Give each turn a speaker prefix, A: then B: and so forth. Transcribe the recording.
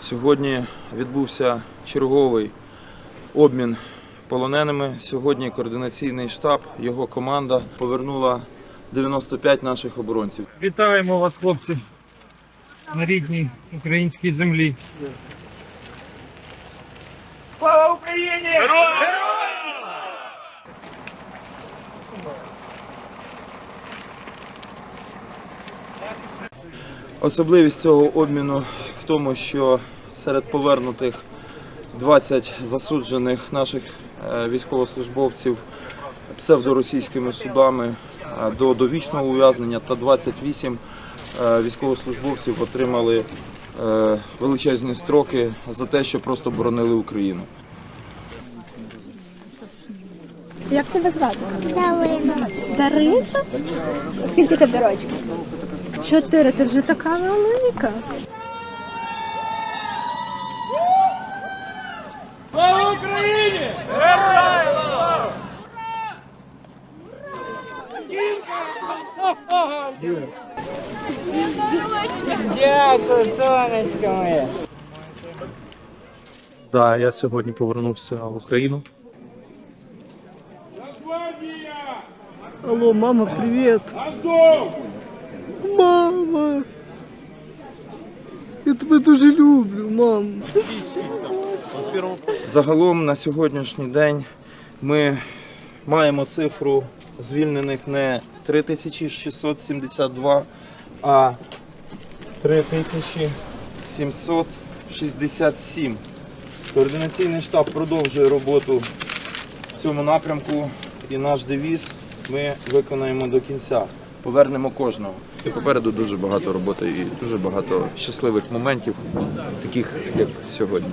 A: Сьогодні відбувся черговий обмін полоненими. Сьогодні координаційний штаб, його команда повернула 95 наших оборонців.
B: Вітаємо вас, хлопці, на рідній українській землі. Слава Україні!
A: Особливість цього обміну в тому, що серед повернутих 20 засуджених наших е, військовослужбовців псевдоросійськими судами е, до довічного ув'язнення та 28 е, військовослужбовців отримали величезні строки за те, що просто боронили Україну.
C: Як тебе звати?
D: Дарина.
C: Даринка? Скільки тобі років? Чотири. Ти вже така велика.
E: Да, я сьогодні повернувся в Україну.
F: Алло, мама, привет! Мама! Я тебе дуже люблю, мам.
A: Загалом на сьогоднішній день ми маємо цифру звільнених не 3672, а 3767. Координаційний штаб продовжує роботу в цьому напрямку і наш девіз ми виконаємо до кінця. Повернемо кожного. Попереду дуже багато роботи і дуже багато щасливих моментів, таких як сьогодні.